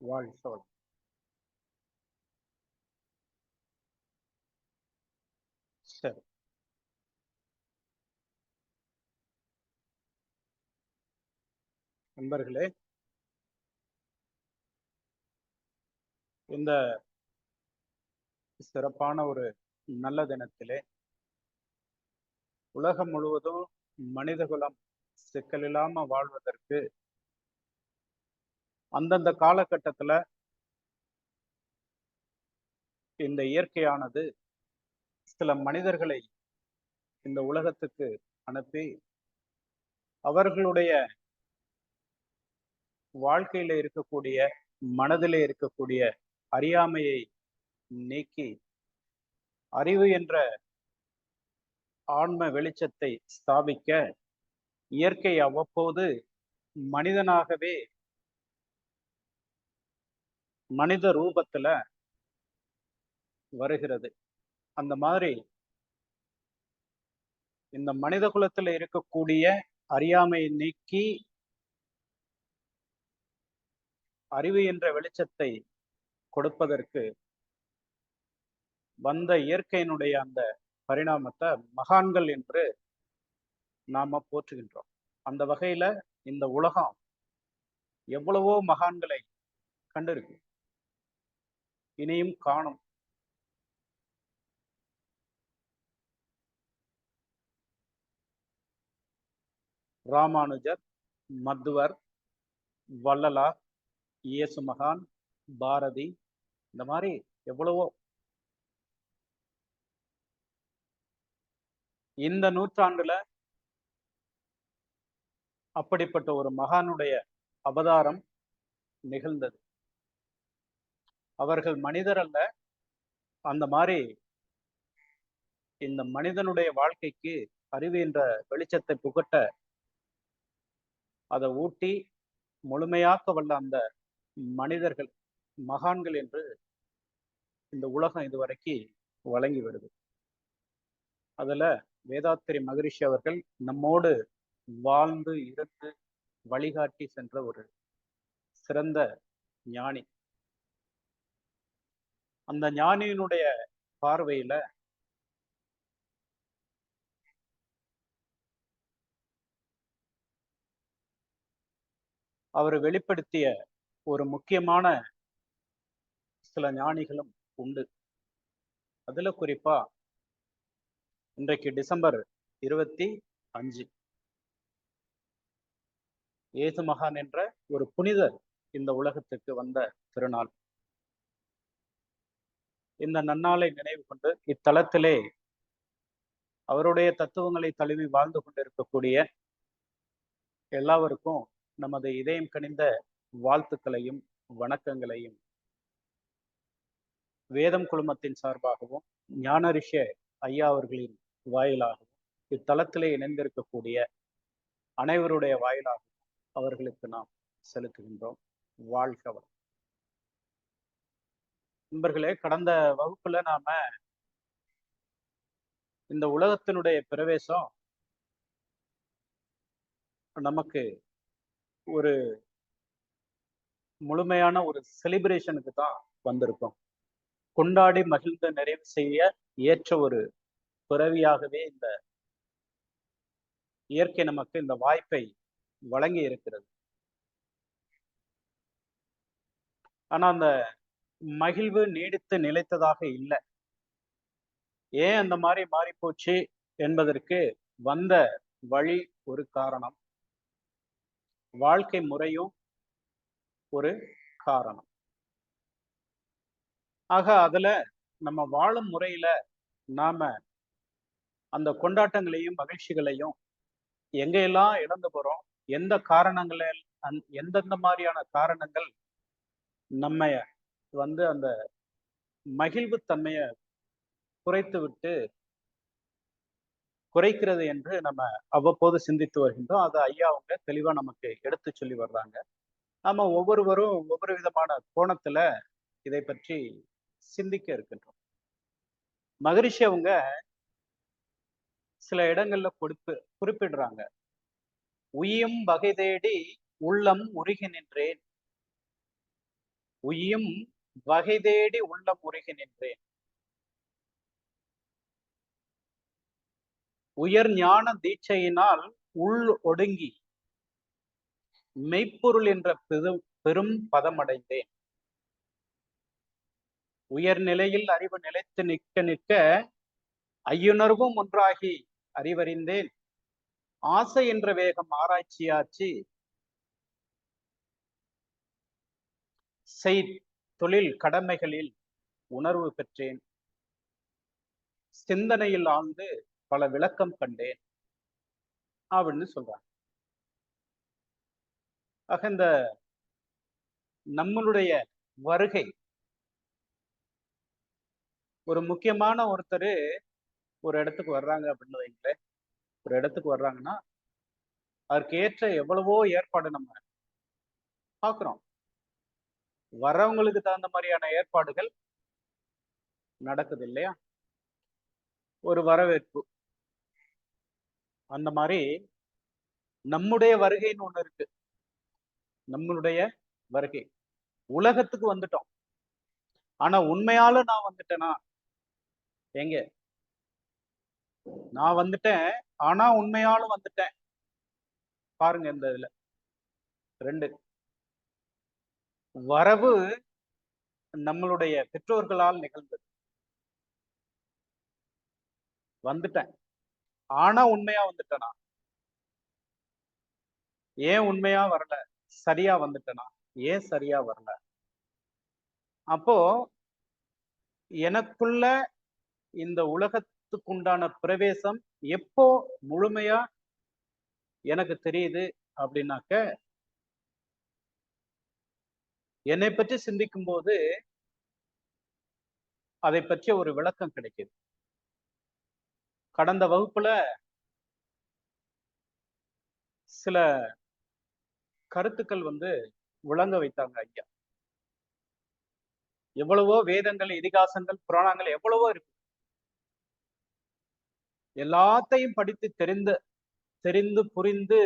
வாழ்க வளம். சரி. நண்பர்களே இந்த சிறப்பான ஒரு நல்ல தினத்திலே உலகம் முழுவதும் மனிதகுலம் சிக்கலில்லாம வாழ்வதற்கு அந்தந்த காலகட்டத்துல இந்த இயற்கையானது சில மனிதர்களை இந்த உலகத்துக்கு அனுப்பி அவர்களுடைய வாழ்க்கையில இருக்கக்கூடிய மனதில இருக்கக்கூடிய அறியாமையை நீக்கி அறிவு என்ற ஆன்ம வெளிச்சத்தை ஸ்தாபிக்க இயற்கை அவ்வப்போது மனிதனாகவே மனித ரூபத்துல வருகிறது. அந்த மாதிரி இந்த மனித குலத்துல இருக்கக்கூடிய அறியாமையை நீக்கி அறிவு என்ற வெளிச்சத்தை கொடுப்பதற்கு வந்த இயற்கையினுடைய அந்த பரிணாமத்தை மகான்கள் என்று நாம போற்றுகின்றோம். அந்த வகையில இந்த உலகம் எவ்வளவோ மகான்களை கண்டிருக்கு. இனியும் காணும். ராமானுஜர் மத்துவர் வள்ளலார் இயேசு மகான் பாரதி இந்த மாதிரி எவ்வளவோ. இந்த நூற்றாண்டுல அப்படிப்பட்ட ஒரு மகானுடைய அவதாரம் நிகழ்ந்தது. அவர்கள் மனிதர் அல்ல. அந்த மாதிரி இந்த மனிதனுடைய வாழ்க்கைக்கு அறிவு என்ற வெளிச்சத்தை புகட்ட அதை ஊட்டி முழுமையாக்க வல்ல அந்த மனிதர்கள் மகான்கள் என்று இந்த உலகம் இதுவரைக்கு வழங்கி வருது. அதுல வேதாத்திரி மகரிஷி அவர்கள் நம்மோடு வாழ்ந்து இருந்து வழிகாட்டி சென்ற ஒரு சிறந்த ஞானி. அந்த ஞானியினுடைய பார்வையில அவர் வெளிப்படுத்திய ஒரு முக்கியமான சில ஞானிகளும் உண்டு. அதுல குறிப்பா இன்றைக்கு டிசம்பர் இருபத்தி அஞ்சு. ஏசு மகான் என்ற ஒரு புனிதர் இந்த உலகத்துக்கு வந்த திருநாள். இந்த நன்னாளை நினைவு கொண்டு இத்தலத்திலே அவருடைய தத்துவங்களை தழுவி வாழ்ந்து கொண்டிருக்கக்கூடிய எல்லாருக்கும் நமது இதயம் கனிந்த வாழ்த்துக்களையும் வணக்கங்களையும். வேதம் குழுமத்தின் சார்பாகவும் ஞானரிஷ ஐயா அவர்களின் வாயிலாகவும் இத்தலத்திலே இணைந்திருக்கக்கூடிய அனைவருடைய வாயிலாகவும் அவர்களுக்கு நாம் செலுத்துகின்றோம். வாழ்க நண்பர்களே கடந்த வகுப்புல நாம இந்த உலகத்தினுடைய பிரவேசம் நமக்கு ஒரு முழுமையான ஒரு செலிப்ரேஷனுக்கு தான் வந்திருக்கோம். கொண்டாடி மகிழ்ந்து நிறைவு செய்ய ஏற்ற ஒரு பிறவியாகவே இந்த இயற்கை நமக்கு இந்த வாய்ப்பை வழங்கி இருக்கிறது. ஆனா அந்த மகிழ்வு நீடித்து நிலைத்ததாக இல்லை. ஏன் அந்த மாதிரி மாறி போச்சு என்பதற்கு வந்த வழி ஒரு காரணம். வாழ்க்கை முறையும் ஒரு காரணம். ஆக அதுல நம்ம வாழும் முறையில நாம அந்த கொண்டாட்டங்களையும் மகிழ்ச்சிகளையும் எங்கெல்லாம் இழந்து போறோம் எந்த காரணங்களில் அந் எந்தெந்த மாதிரியான காரணங்கள் நம்ம வந்து அந்த மகிழ்வு குறைத்து விட்டு குறைக்கிறது என்று நம்ம அவ்வப்போது சிந்தித்து வருகின்றோம். அதை ஐயா அவங்க தெளிவா நமக்கு எடுத்து சொல்லி வர்றாங்க. நம்ம ஒவ்வொருவரும் ஒவ்வொரு விதமான கோணத்துல இதை பற்றி சிந்திக்க இருக்கின்றோம். மகரிஷி அவங்க சில இடங்கள்ல கொடுப்பு குறிப்பிடுறாங்க. உயும் வகை தேடி உள்ளம் உருகி நின்றேன். உயும் வகை தேடி உள்ள முருகி நின்றேன் உயர் ஞான தீட்சையினால் உள் ஒடுங்கி மெய்ப்பொருள் என்ற பெரும் பெரும் பதமடைந்தேன். உயர்நிலையில் அறிவு நிலைத்து நிற்க நிற்க ஐயுணர்வும் ஒன்றாகி அறிவறிந்தேன். ஆசை என்ற வேகம் ஆராய்ச்சியாச்சு. செய் தொழில் கடமைகளில் உணர்வு பெற்றேன். சிந்தனையில் ஆழ்ந்து பல விளக்கம் கண்டேன். அப்படின்னு சொல்றாங்க. ஆக இந்த நம்மளுடைய வருகை ஒரு முக்கியமான ஒருத்தர் ஒரு இடத்துக்கு வர்றாங்க அப்படின்னு வைங்களேன். ஒரு இடத்துக்கு வர்றாங்கன்னா அதற்கு ஏற்ற எவ்வளவோ ஏற்பாடு நம்ம பார்க்குறோம். வர்றவங்களுக்கு தகுந்த மாதிரியான ஏற்பாடுகள் நடக்குது இல்லையா ஒரு வரவேற்பு. அந்த மாதிரி நம்முடைய வருகைன்னு ஒண்ணு இருக்கு. நம்மளுடைய வருகை. உலகத்துக்கு வந்துட்டோம். ஆனா உண்மையால நான் வந்துட்டேனா? எங்க? நான் வந்துட்டேன். ஆனா உண்மையாலும் வந்துட்டேன். பாருங்க இந்த இதுல. ரெண்டு. வரவு நம்மளுடைய பெற்றோர்களால் நிகழ்ந்தது. வந்துட்டேன். ஆனா உண்மையா வந்துட்டேனா? ஏன் உண்மையா வரல? சரியா வந்துட்டேனா? ஏன் சரியா வரல? அப்போ எனக்குள்ள இந்த உலகத்துக்குண்டான பிரவேசம் எப்போ முழுமையா எனக்கு தெரியுது அப்படின்னாக்க என்னை பற்றி சிந்திக்கும் போது அதை பற்றிய ஒரு விளக்கம் கிடைக்குது. கடந்த வகுப்புல சில கருத்துக்கள் வந்து விளங்க வைத்தாங்க ஐயா. எவ்வளவோ வேதங்கள் இதிகாசங்கள் புராணங்கள் எவ்வளவோ இருக்கு. எல்லாத்தையும் படித்து தெரிந்து தெரிந்து புரிந்து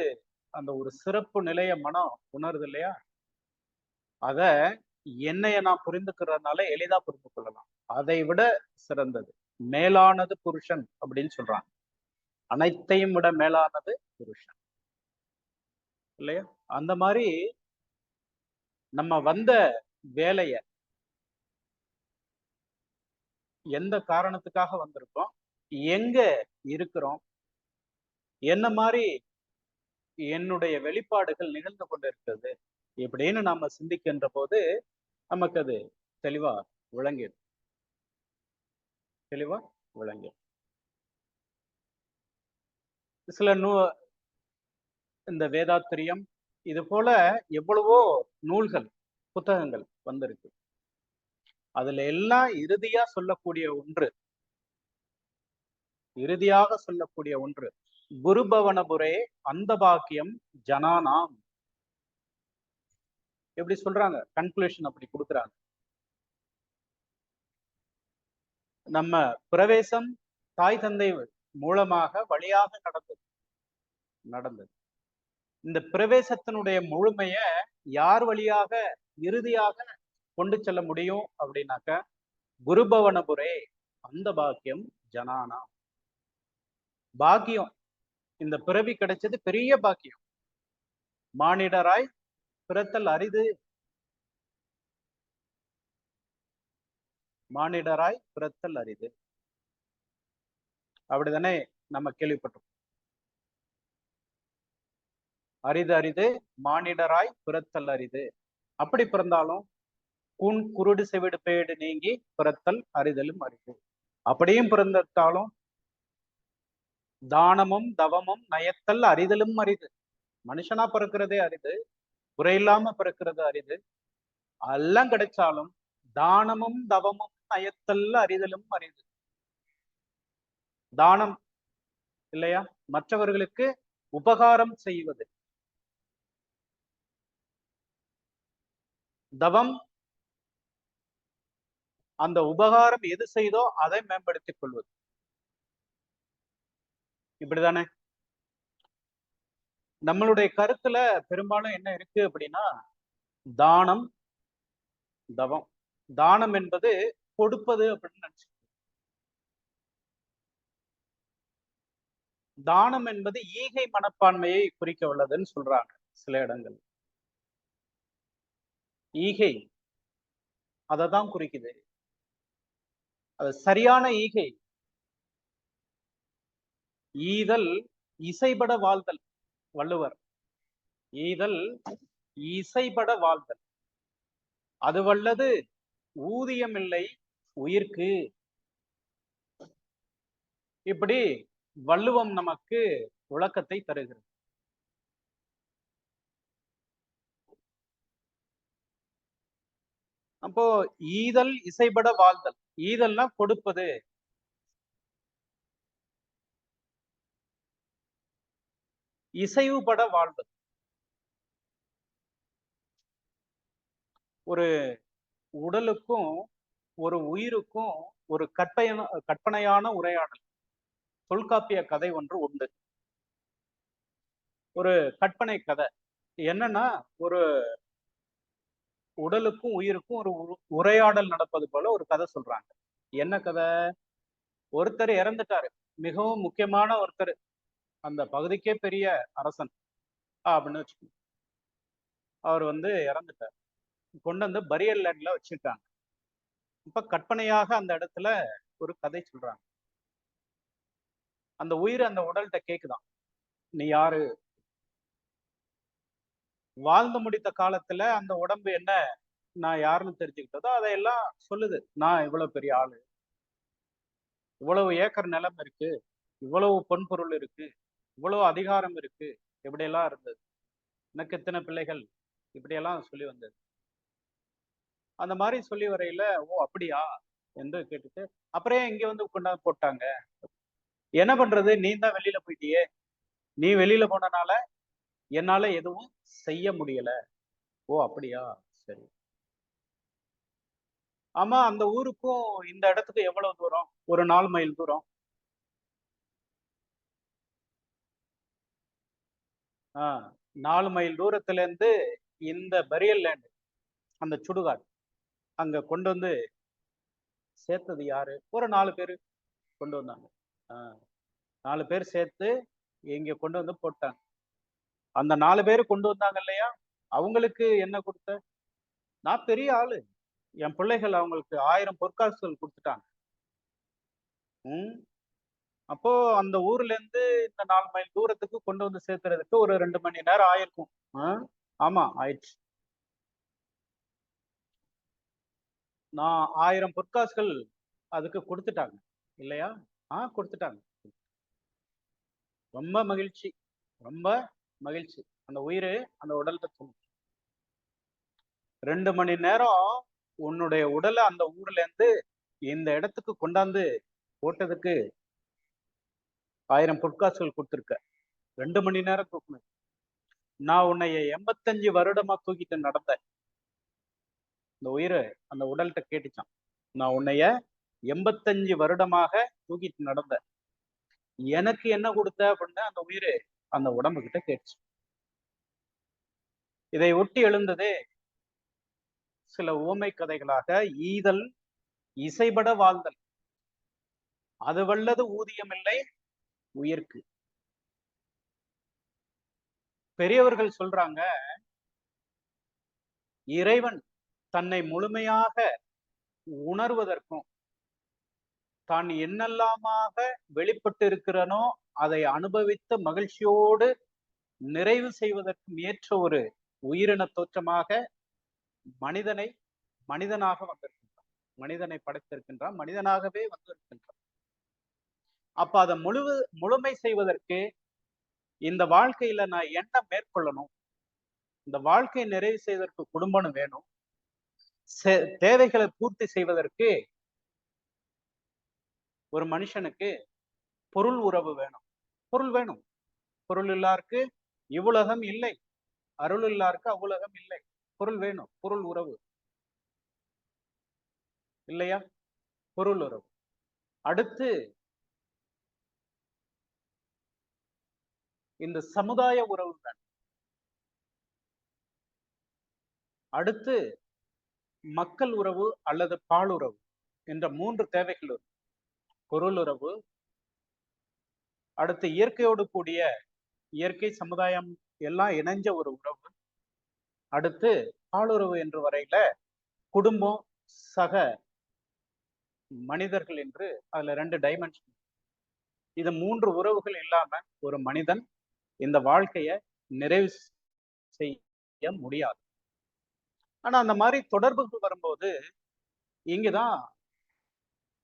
அந்த ஒரு சிறப்பு நிலைய மனம் உணருது இல்லையா? அத என்னைய நான் புரிந்துக்கிறதுனால எளிதா புரிந்து கொள்ளலாம். அதை விட சிறந்தது. மேலானது புருஷன் அப்படின்னு சொல்றாங்க. அனைத்தையும் விட மேலானது புருஷன். இல்லையா? அந்த மாதிரி நம்ம வந்த வேலைய எந்த காரணத்துக்காக வந்திருக்கோம்? எங்க இருக்கிறோம்? என்ன மாதிரி என்னுடைய வெளிப்பாடுகள் நிகழ்ந்து கொண்டிருக்கிறது? இப்படின்னு நாம சிந்திக்கின்ற போது நமக்கு அது தெளிவா விளங்கிடும். தெளிவா விளங்கிடும். சில நூ இந்த வேதாத்திரியம் இது போல எவ்வளவோ நூல்கள் புத்தகங்கள் வந்திருக்கு. அதுல எல்லாம் இறுதியா சொல்லக்கூடிய ஒன்று இறுதியாக சொல்லக்கூடிய ஒன்று குருபவனபுரே அந்த பாக்கியம் ஜனானாம். எப்படி சொல்றாங்க? கன்க்ளூஷன் அப்படி கொடுக்குறாங்க. நம்ம பிரவேசம் தாய் தந்தை மூலமாக வழியாக நடந்தது. நடந்தது. இந்த பிரவேசத்தினுடைய முழுமைய யார் வழியாக இறுதியாக கொண்டு செல்ல முடியும் அப்படின்னாக்க குருபவனபுரே அந்த பாக்கியம் ஜனானா. பாக்கியம். இந்த பிறவி கிடைச்சது பெரிய பாக்கியம். மானிடராய் பிறத்தல் அரிது. மானிடராய் பிறத்தல் அரிது. அப்படிதானே நம்ம கேள்விப்பட்டோம் அரிது அரிது மானிடராய் பிறத்தல் அரிது. அப்படி பிறந்தாலும் கூண் குருடு செவிடு பேடு நீங்கி பிறத்தல் அறிதலும் அரிது. அப்படியும் பிறந்தாலும் தானமும் தவமும் நயத்தல் அறிதலும் அரிது. மனுஷனா பிறக்கிறதே அரிது. குறையில்லாம பிறக்கிறது அரிது. எல்லாம் கிடைச்சாலும் தானமும் தவமும் நயத்தல் அறிதலும் அரிது. தானம் இல்லையா? மற்றவர்களுக்கு உபகாரம் செய்வது. தவம் அந்த உபகாரம் எது செய்தோ அதை மேம்படுத்திக் கொள்வது. இப்படிதானே? நம்மளுடைய கருத்துல பெரும்பாலும் என்ன இருக்கு அப்படின்னா தானம் தவம். தானம் என்பது கொடுப்பது அப்படின்னு நினைச்சு தானம் என்பது ஈகை மனப்பான்மையை குறிக்க உள்ளதுன்னு சொல்றாங்க சில இடங்கள். ஈகை அதை தான் குறிக்குது. அது சரியான ஈகை. ஈதல் இசைபட வாழ்தல். வள்ளுவர். ஈதல் இசைபட வாழ்தல். அது வல்லது ஊதியமில்லை உயிர்க்கு. இப்படி வள்ளுவம் நமக்கு விளக்கத்தை தருகிறது. அப்போ ஈதல் இசைபட வாழ்தல். ஈதல்னா கொடுப்பது. இசைவுபட வாழ்வது. ஒரு உடலுக்கும் ஒரு உயிருக்கும் ஒரு கற்பையான கற்பனையான உரையாடல் தொல்காப்பிய கதை ஒன்று உண்டு. ஒரு கற்பனை கதை. என்னன்னா ஒரு உடலுக்கும் உயிருக்கும் ஒரு உ- உரையாடல் நடப்பது போல ஒரு கதை சொல்றாங்க. என்ன கதை? ஒருத்தர் இறந்துட்டாரு. மிகவும் முக்கியமான ஒருத்தர். அந்த பகுதிக்கே பெரிய அரசன் அப்படின்னு வச்சுக்கோங்க அவர் வந்து இறந்துட்டார். கொண்டு வந்து பரியல் லேண்ட்ல வச்சிருக்காங்க. இப்ப கற்பனையாக அந்த இடத்துல ஒரு கதை சொல்றாங்க. அந்த உயிர் அந்த உடல்கிட்ட கேக்குதான். நீ யாரு? வாழ்ந்து முடித்த காலத்துல அந்த உடம்பு என்ன? நான் யாருன்னு தெரிஞ்சுக்கிட்டதோ அதையெல்லாம் சொல்லுது. நான் இவ்வளவு பெரிய ஆளு. இவ்வளவு ஏக்கர் நிலம் இருக்கு. இவ்வளவு பொன்பொருள் இருக்கு. இவ்வளவு அதிகாரம் இருக்கு. எப்படியெல்லாம் இருந்தது? எனக்கு இத்தனை பிள்ளைகள்? இப்படியெல்லாம் சொல்லி வந்தது. அந்த மாதிரி சொல்லி வரையில ஓ அப்படியா? என்று கேட்டுட்டு அப்புறம் இங்க வந்து கொண்டாந்து போட்டாங்க. என்ன பண்றது? நீ தான் வெளியில போயிட்டியே. நீ வெளியில போனனால என்னால எதுவும் செய்ய முடியல. ஓ அப்படியா? சரி. ஆமா அந்த ஊருக்கும் இந்த இடத்துக்கு எவ்வளவு தூரம்? ஒரு நாலு மைல் தூரம். நாலு மைல் தூரத்துலேருந்து இந்த பரியல் லேண்டு அந்த சுடுகாடு அங்கே கொண்டு வந்து சேர்த்தது யாரு? ஒரு நாலு பேர் கொண்டு வந்தாங்க. நாலு பேர் சேர்த்து இங்கே கொண்டு வந்து போட்டாங்க. அந்த நாலு பேர் கொண்டு வந்தாங்க இல்லையா? அவங்களுக்கு என்ன கொடுத்த? நான் பெரிய ஆளு. என் பிள்ளைகள் அவங்களுக்கு ஆயிரம் பொற்காசுகள் கொடுத்துட்டாங்க. ம் அப்போ அந்த ஊர்ல இருந்து இந்த நாலு மைல் தூரத்துக்கு கொண்டு வந்து சேர்த்துறதுக்கு ஒரு ரெண்டு மணி நேரம் ஆயிருக்கும். ஆ? ஆமா ஆயிடுச்சு. நான் ஆயிரம் பொற்காசுகள் அதுக்கு கொடுத்துட்டாங்க. இல்லையா? ஆ கொடுத்துட்டாங்க. ரொம்ப மகிழ்ச்சி. ரொம்ப மகிழ்ச்சி. அந்த உயிர் அந்த உடல்கிட்ட சொன்னுச்சு ரெண்டு மணி நேரம் உன்னுடைய உடலை அந்த ஊர்ல இருந்து இந்த இடத்துக்கு கொண்டாந்து போட்டதுக்கு ஆயிரம் பொற்காசுகள் கொடுத்துருக்க. ரெண்டு மணி நேரம் தூக்கணும் நான் உன்னைய எண்பத்தஞ்சு வருடமா தூக்கிட்டு நடந்தேன். இந்த உயிரை அந்த உடல்கிட்ட கேட்டுச்சான். நான் உன்னைய எண்பத்தஞ்சு வருடமாக தூக்கிட்டு நடந்தேன். எனக்கு என்ன கொடுத்த அப்படின்னு அந்த உயிர் அந்த உடம்பு கிட்ட கேட்டுச்சு. இதை ஒட்டி எழுந்ததே சில ஓமை கதைகளாக ஈதல் இசைபட வாழ்தல். அது வல்லது ஊதியமில்லை உயிர்க்கு. பெரியவர்கள் சொல்றாங்க இறைவன் தன்னை முழுமையாக உணர்வதற்கும் தான் என்னெல்லாமாக வெளிப்பட்டு இருக்கிறனோ அதை அனுபவித்து மகிழ்ச்சியோடு நிறைவு செய்வதற்கும் ஏற்ற ஒரு உயிரின தோற்றமாக மனிதனை மனிதனாக வந்திருக்கின்றான். மனிதனை படைத்திருக்கின்றான். மனிதனாகவே வந்திருக்கின்றான். அப்ப அதை முழு முழுமை செய்வதற்கு இந்த வாழ்க்கையில நான் என்ன மேற்கொள்ளணும்? இந்த வாழ்க்கையை நிறைவு செய்வதற்கு குடும்பம் வேணும். தேவைகளை பூர்த்தி செய்வதற்கு ஒரு மனுஷனுக்கு பொருள் உறவு வேணும். பொருள் வேணும். பொருள் இல்லாருக்கு இவ்வுலகம் இல்லை. அருள் இல்லாருக்கு அவ்வுலகம் இல்லை. பொருள் வேணும். பொருள் உறவு. இல்லையா? பொருள் உறவு. அடுத்து இந்த சமுதாய உறவு அடுத்து மக்கள் உறவு அல்லது பாலுறவு என்ற மூன்று தேவைகள் இருக்கு. பொருள் உறவு அடுத்து இயற்கையோடு கூடிய இயற்கை சமுதாயம் எல்லாம் இணைஞ்ச ஒரு உறவு அடுத்து பாலுறவு என்று வரையில குடும்பம் சக மனிதர்கள் என்று அதுல ரெண்டு டைமென்ஷன் இது மூன்று உறவுகள் இல்லாம ஒரு மனிதன் இந்த வாழ்க்கைய நிறைவு செய்ய முடியாது. ஆனா அந்த மாதிரி தொடர்புகள் வரும்போது இங்கதான்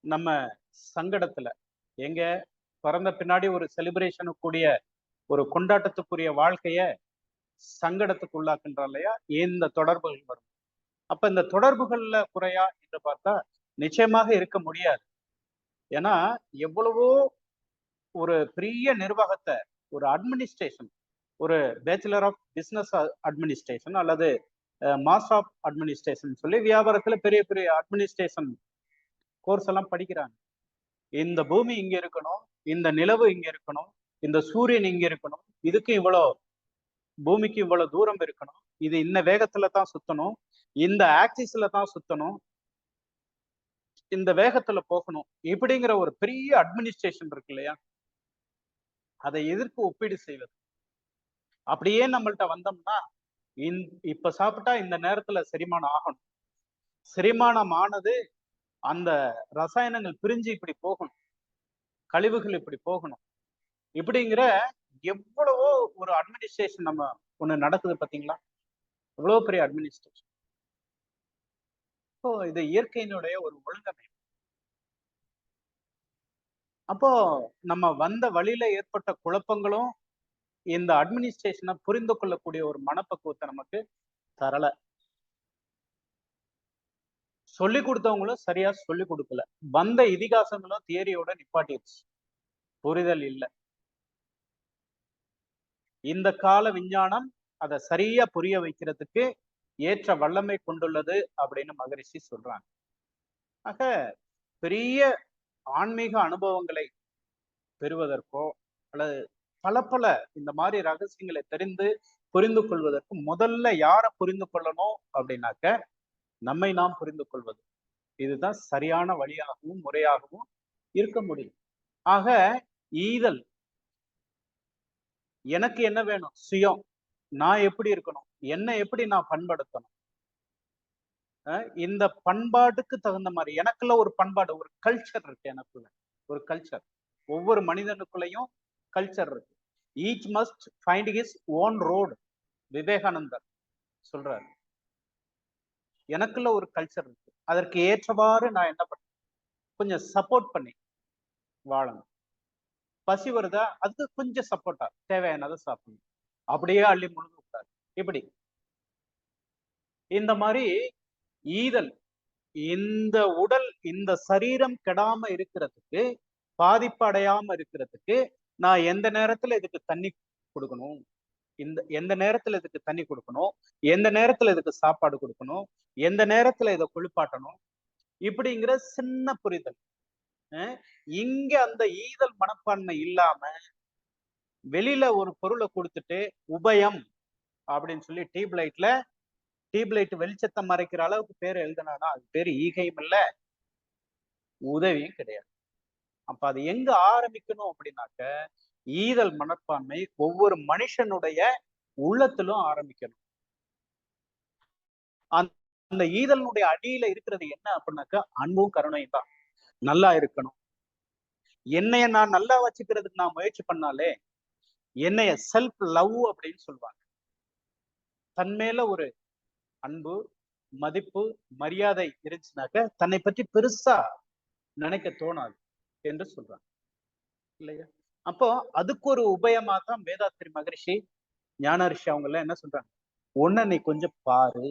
நம்ம சங்கடத்துல எங்க பிறந்த பின்னாடி ஒரு செலிப்ரேஷனுக்குரிய ஒரு கொண்டாட்டத்துக்குரிய வாழ்க்கைய சங்கடத்துக்கு உள்ளாக்குன்றா இல்லையா இந்த தொடர்புகள் வரும். அப்ப இந்த தொடர்புகள்ல குறையா என்று பார்த்தா நிச்சயமாக இருக்க முடியாது. ஏன்னா எவ்வளவோ ஒரு பெரிய நிர்வாகத்தை ஒரு அட்மினிஸ்ட்ரேஷன் ஒரு பேச்சுலர் ஆஃப் பிஸ்னஸ் அட்மினிஸ்ட்ரேஷன் அல்லது மாஸ் ஆஃப் அட்மினிஸ்ட்ரேஷன் சொல்லி வியாபாரத்துல பெரிய பெரிய அட்மினிஸ்ட்ரேஷன் கோர்ஸ் எல்லாம் படிக்கிறாங்க. இந்த பூமி இங்க இருக்கணும் இந்த நிலவு இங்க இருக்கணும் இந்த சூரியன் இங்க இருக்கணும் இதுக்கு இவ்வளோ பூமிக்கு இவ்வளவு தூரம் இருக்கணும் இது இந்த வேகத்துல தான் சுத்தணும் இந்த ஆக்சிஸ்ல தான் சுத்தணும் இந்த வேகத்துல போகணும் இப்படிங்கிற ஒரு பெரிய அட்மினிஸ்ட்ரேஷன் இருக்கு இல்லையா? அதை எதிர்க்கு ஒப்பீடு செய்வது. அப்படியே நம்மள்ட்ட வந்தோம்னா இந் இப்ப சாப்பிட்டா இந்த நேரத்துல செரிமானம் ஆகணும். செரிமானம் ஆனது அந்த ரசாயனங்கள் பிரிஞ்சு இப்படி போகணும். கழிவுகள் இப்படி போகணும். இப்படிங்கிற எவ்வளவோ ஒரு அட்மினிஸ்ட்ரேஷன் நம்ம ஒண்ணு நடக்குது பாத்தீங்களா? எவ்வளவு பெரிய அட்மினிஸ்ட்ரேஷன் இப்போ இது இயற்கையினுடைய ஒரு ஒழுங்கமை அப்போ நம்ம வந்த வழியில ஏற்பட்ட குழப்பங்களும் இந்த அட்மினிஸ்ட்ரேஷனை புரிந்து கொள்ளக்கூடிய ஒரு மனப்பக்குவத்தை நமக்கு தரல. சொல்லி கொடுத்தவங்களும் சரியா சொல்லி கொடுக்கல. வந்த இதிகாசங்களும் தியரியோட நிப்பாட்டிடுச்சு. புரிதல் இல்லை. இந்த கால விஞ்ஞானம் அதை சரியா புரிய வைக்கிறதுக்கு ஏற்ற வல்லமை கொண்டுள்ளது அப்படின்னு மகரிஷி சொல்றாங்க. ஆக பெரிய ஆன்மீக அனுபவங்களை பெறுவதற்கோ அல்லது பல பல இந்த மாதிரி ரகசியங்களை தெரிந்து புரிந்து கொள்வதற்கு முதல்ல யாரை புரிந்து கொள்ளணும் அப்படின்னாக்க நம்மை நாம் புரிந்து கொள்வது. இதுதான் சரியான வழியாகவும் முறையாகவும் இருக்க முடியும். ஆக ஈதல். எனக்கு என்ன வேணும்? சுயம். நான் எப்படி இருக்கணும்? என்ன எப்படி நான் பண்படுத்தணும்? இந்த பண்பாட்டுக்கு தகுந்த மாதிரி எனக்குள்ள ஒரு பண்பாடு ஒரு கல்ச்சர் இருக்கு எனக்குள்ள ஒரு கல்ச்சர் ஒவ்வொரு மனிதனுக்குள்ளயும் கல்ச்சர் இருக்கு. Each must find his own road விவேகானந்தர் சொல்றாரு. எனக்குள்ள ஒரு கல்ச்சர் இருக்கு. அதற்கு ஏற்றவாறு நான் என்ன பண்ண கொஞ்சம் சப்போர்ட் பண்ணி வாழணும். பசி வருதா? அதுக்கு கொஞ்சம் சப்போர்ட்டா தேவையானதை சாப்பிடணும். அப்படியே அள்ளி முழுங்க கூடாது இப்படி. இந்த மாதிரி ஈதல் இந்த உடல் இந்த சரீரம் கெடாம இருக்கிறதுக்கு பாதிப்பு அடையாம இருக்கிறதுக்கு நான் எந்த நேரத்துல இதுக்கு தண்ணி கொடுக்கணும்? இந்த எந்த நேரத்துல இதுக்கு தண்ணி கொடுக்கணும்? எந்த நேரத்துல இதுக்கு சாப்பாடு கொடுக்கணும்? எந்த நேரத்துல இதை குளிப்பாட்டணும்? இப்படிங்கிற சின்ன புரிதல். இங்க அந்த ஈதல் மனப்பான்மை இல்லாம வெளியில ஒரு பொருளை கொடுத்துட்டு உபயம் அப்படின்னு சொல்லி டியூப் லைட்ல டியூப் லைட் வெளிச்சத்தை மறைக்கிற அளவுக்கு பேர் எழுதினானா அது பேர் ஈகையும் இல்ல உதவியும் கிடையாது. அப்ப அது எங்க ஆரம்பிக்கணும் அப்படின்னாக்க ஈதல் மனப்பான்மை ஒவ்வொரு மனுஷனுடைய உள்ளத்திலும் ஆரம்பிக்கணும். அந்த ஈதலனுடைய அடியில இருக்கிறது என்ன அப்படின்னாக்கா அன்பும் கருணையும் தான். நல்லா இருக்கணும். என்னைய நான் நல்லா வச்சுக்கிறதுக்கு நான் முயற்சி பண்ணாலே என்னைய செல்ஃப் லவ் அப்படின்னு சொல்லுவாங்க. தன்மேல ஒரு அன்பு மதிப்பு மரியாதை இருந்துச்சுனாக்க தன்னை பற்றி பெருசா நினைக்க தோணாது என்று சொல்றாங்க. இல்லையா? அப்போ அதுக்கு ஒரு உபயமா தான் வேதாத்திரி மகரிஷி ஞானரிஷி அவங்க எல்லாம் என்ன சொல்றாங்க? உன்னை நீ கொஞ்சம் பாரு.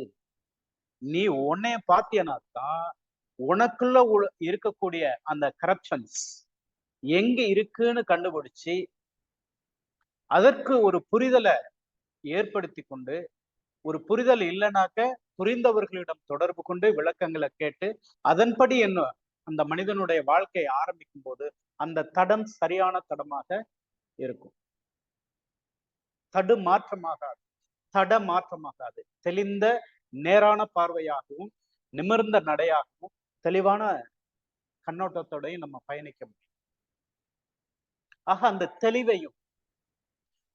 நீ உன்னைய பாத்தியனாத்தான் உனக்குள்ள இருக்கக்கூடிய அந்த கரப்ஷன்ஸ் எங்க இருக்குன்னு கண்டுபிடிச்சு அதற்கு ஒரு புரிதலை ஏற்படுத்தி கொண்டு ஒரு புரிதல் இல்லைனாக்க புரிந்தவர்களிடம் தொடர்பு கொண்டு விளக்கங்களை கேட்டு அதன்படி என்ன அந்த மனிதனுடைய வாழ்க்கை ஆரம்பிக்கும் போது அந்த தடம் சரியான தடமாக இருக்கும். தடு மாற்றமாகாது தட மாற்றமாகாது தெளிந்த நேரான பார்வையாகவும் நிமிர்ந்த நடையாகவும் தெளிவான கண்ணோட்டத்தோடையும் நம்ம பயணிக்க முடியும். ஆக அந்த தெளிவையும்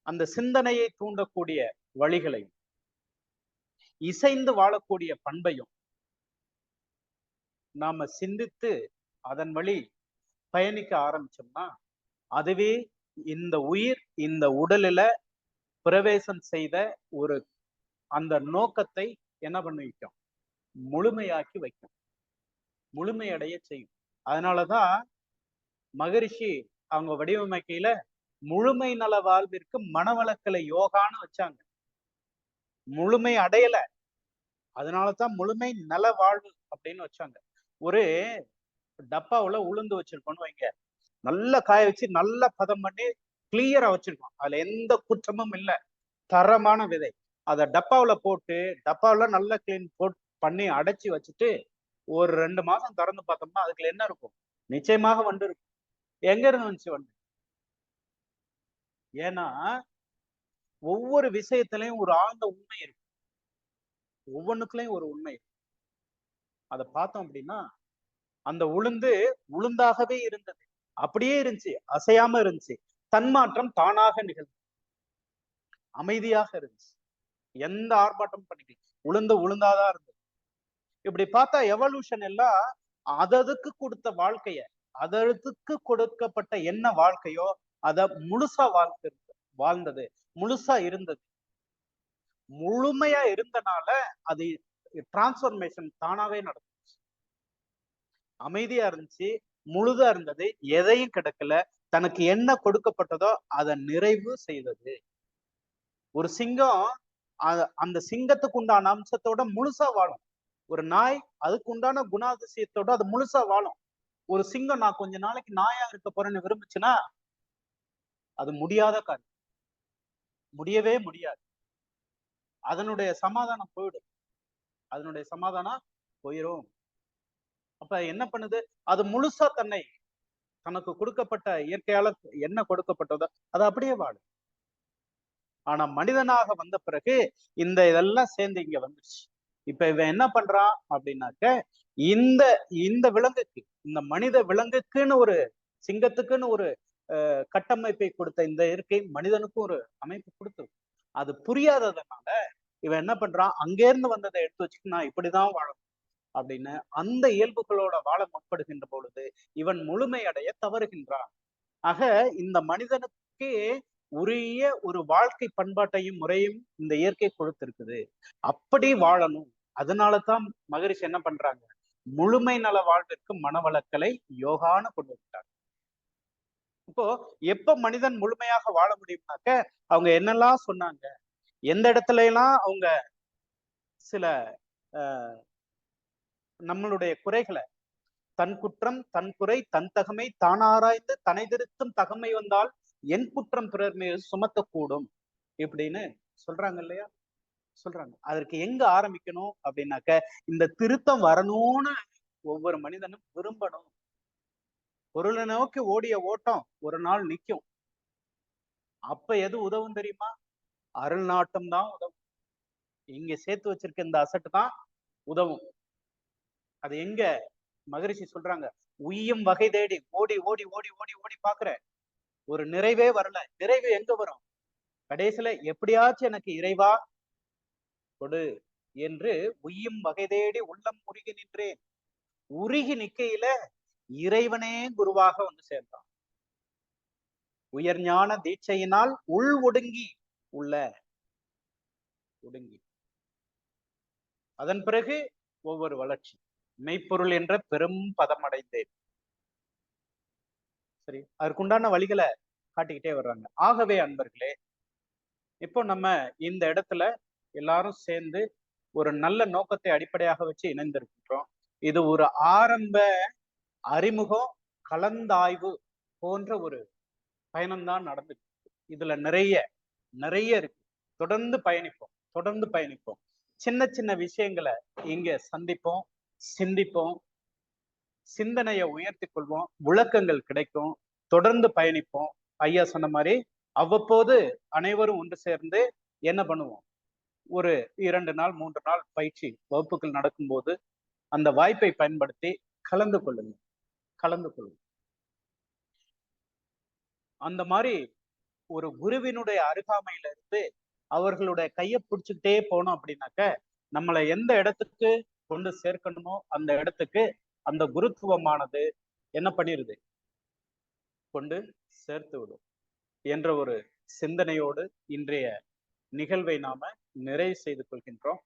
அந்த சிந்தனையை தூண்டக்கூடிய வழிகளையும் இசைந்து வாழக்கூடிய பண்பையும் நாம சிந்தித்து அதன் வழி பயணிக்க ஆரம்பிச்சோம்னா அதுவே இந்த உயிர் இந்த உடலில பிரவேசம் செய்த ஒரு அந்த நோக்கத்தை என்ன பண்ணி வைக்கும்? முழுமையாக்கி வைக்கும். முழுமையடைய செய்யும். அதனாலதான் மகரிஷி அவங்க வடிவமைக்கையில முழுமை நல வாழ்விற்கு மனவளக்கலை யோகான்னு வச்சாங்க. முழுமை அடையல. அதனாலதான் முழுமை நல வாழ்வு அப்படின்னு வச்சாங்க. ஒரு டப்பாவுல உளுந்து வச்சிருக்கோம்னு வைங்க. நல்ல காய வச்சு நல்ல பதம் பண்ணி கிளியரா வச்சிருக்கோம். அதுல எந்த குற்றமும் இல்லை. தரமான விதை. அத டப்பாவுல போட்டு டப்பாவுல நல்லா கிளீன் போட் பண்ணி அடைச்சி வச்சுட்டு ஒரு ரெண்டு மாசம் திறந்து பார்த்தோம்னா அதுக்குள்ள என்ன இருக்கும்? நிச்சயமாக வண்டு இருக்கும். எங்க இருந்து வந்துச்சு வண்டு? ஏன்னா ஒவ்வொரு விஷயத்திலையும் ஒரு ஆழ்ந்த உண்மை இருக்கும் ஒவ்வொன்றுக்குள்ளயும் ஒரு உண்மை அதை பார்த்தோம் அப்படின்னா அந்த உளுந்து உளுந்தாகவே இருந்தது. அப்படியே இருந்துச்சு அசையாம இருந்துச்சு. தன்மாற்றம் தானாக நிகழ்ந்து அமைதியாக இருந்துச்சு. எந்த ஆர்ப்பாட்டமும் பண்ணிக்கல. உளுந்து உளுந்தாதான் இருந்தது. இப்படி பார்த்தா எவல்யூஷன் எல்லாம் அததுக்கு கொடுத்த வாழ்க்கைய அதற்கு கொடுக்கப்பட்ட என்ன வாழ்க்கையோ அத முழுசா வாழ்ந்து வாழ்ந்தது. முழுசா இருந்தது. முழுமையா இருந்தனால அது டிரான்ஸ்பர்மேஷன் தானாவே நடந்துச்சு. அமைதியா இருந்துச்சு முழுதா இருந்தது எதையும் கிடக்கல தனக்கு என்ன கொடுக்கப்பட்டதோ அதை நிறைவு செய்தது. ஒரு சிங்கம் அந்த சிங்கத்துக்கு உண்டான அம்சத்தோட முழுசா வாழும். ஒரு நாய் அதுக்கு உண்டான குணாதிசயத்தோட அது முழுசா வாழும். ஒரு சிங்கம் நான் கொஞ்ச நாளைக்கு நாயா இருக்க போறேன்னு விரும்புச்சுன்னா அது முடியாத காரியம். முடியவே முடியாது. அதனுடைய சமாதானம் போயிடும். அதனுடைய சமாதானம் போயிரும். அப்ப என்ன பண்ணுது? அது முழுசா தன்னை தனக்கு கொடுக்கப்பட்ட இயற்கையால என்ன கொடுக்கப்பட்டதோ அது அப்படியே வாழும். ஆனா மனிதனாக வந்த பிறகு இந்த இதெல்லாம் சேர்ந்து இங்க வந்துச்சு இப்ப இவன் என்ன பண்றான் அப்படின்னாக்க இந்த இந்த விலங்குக்கு இந்த மனித விலங்குக்குன்னு ஒரு சிங்கத்துக்குன்னு ஒரு கட்டமைப்பை கொடுத்த இந்த இயற்கை மனிதனுக்கும் ஒரு அமைப்பு கொடுத்தது அது புரியாததுனால இவன் என்ன பண்றான்? அங்கேருந்து வந்ததை எடுத்து வச்சுட்டு நான் இப்படிதான் வாழணும் அப்படின்னு அந்த இயல்புகளோட வாழ முற்படுகின்ற பொழுது இவன் முழுமையடைய தவறுகின்றான். ஆக இந்த மனிதனுக்கே உரிய ஒரு வாழ்க்கை பண்பாட்டையும் முறையும் இந்த இயற்கை கொடுத்திருக்குது. அப்படி வாழணும். அதனாலதான் மகரிஷி என்ன பண்றாங்க? முழுமை நல வாழ்விற்கு மனவளக்கலை யோகான்னு கொண்டு வந்துட்டாங்க. இப்போ எப்ப மனிதன் முழுமையாக வாழ முடியும்னாக்க அவங்க என்னெல்லாம் சொன்னாங்க? எந்த இடத்துல எல்லாம் அவங்க சில நம்மளுடைய குறைகளை தன் குற்றம் தன் குறை தன் தகமை தான் ஆராய்ந்து தனை திருத்தும் தகமை வந்தால் என் குற்றம் பிறர் மீது சுமத்தக்கூடும் இப்படின்னு சொல்றாங்க இல்லையா? சொல்றாங்க. அதற்கு எங்க ஆரம்பிக்கணும் அப்படின்னாக்க இந்த திருத்தம் வரணும்னு ஒவ்வொரு மனிதனும் விரும்பணும். பொருளை நோக்கி ஓடிய ஓட்டம் ஒரு நாள் நிற்கும் அப்ப எது உதவும் தெரியுமா? அருள் நாட்டம் தான் உதவும். இங்க சேர்த்து வச்சிருக்க இந்த அசட்டு தான் உதவும். அது எங்க? மகரிஷி சொல்றாங்க உய்யும் வகை தேடி ஓடி ஓடி ஓடி ஓடி ஓடி பாக்குற ஒரு நிறைவே வரல. நிறைவு எங்க வரும்? கடைசியில எப்படியாச்சும் எனக்கு இறைவா கொடு என்று உய்யும் வகை தேடி உள்ளம் உருகி நின்றேன். உருகி நிக்கையில இறைவனே குருவாக வந்து சேர்ந்தான். உயர் ஞான தீட்சையினால் உள் ஒடுங்கி உள்ள ஒடுங்கி. அதன் பிறகு ஒவ்வொரு வளர்ச்சி. மெய்ப்பொருள் என்ற பெரும் பதம் அடைந்தேன் சரி அதற்குண்டான வழிகளை காட்டிக்கிட்டே வர்றாங்க. ஆகவே அன்பர்களே இப்போ நம்ம இந்த இடத்துல எல்லாரும் சேர்ந்து ஒரு நல்ல நோக்கத்தை அடிப்படையாக வச்சு இணைந்திருக்கின்றோம். இது ஒரு ஆரம்ப அறிமுகம் கலந்தாய்வு போன்ற ஒரு பயணம்தான் நடந்து இதுல நிறைய நிறைய இருக்கு. தொடர்ந்து பயணிப்போம் தொடர்ந்து பயணிப்போம். சின்ன சின்ன விஷயங்களை இங்க சந்திப்போம் சிந்திப்போம். சிந்தனையை உயர்த்தி கொள்வோம். விளக்கங்கள் கிடைக்கும். தொடர்ந்து பயணிப்போம். ஐயா சொன்ன மாதிரி அவ்வப்போது அனைவரும் ஒன்று சேர்ந்து என்ன பண்ணுவோம்? ஒரு இரண்டு நாள் மூன்று நாள் பயிற்சி வகுப்புகள் நடக்கும்போது அந்த வாய்ப்பை பயன்படுத்தி கலந்து கொள்ளுங்கள். கலந்து கொள்ளும். அந்த மாதிரி ஒரு குருவினுடைய அருகாமையில இருந்து அவர்களுடைய கையை பிடிச்சுக்கிட்டே போனோம் அப்படின்னாக்க நம்மளை எந்த இடத்துக்கு கொண்டு சேர்க்கணுமோ அந்த இடத்துக்கு அந்த குருத்துவமானது என்ன பண்ணிருது? கொண்டு சேர்த்து விடும் என்ற ஒரு சிந்தனையோடு இன்றைய நிகழ்வை நாம நிறைவு செய்து கொள்கின்றோம்.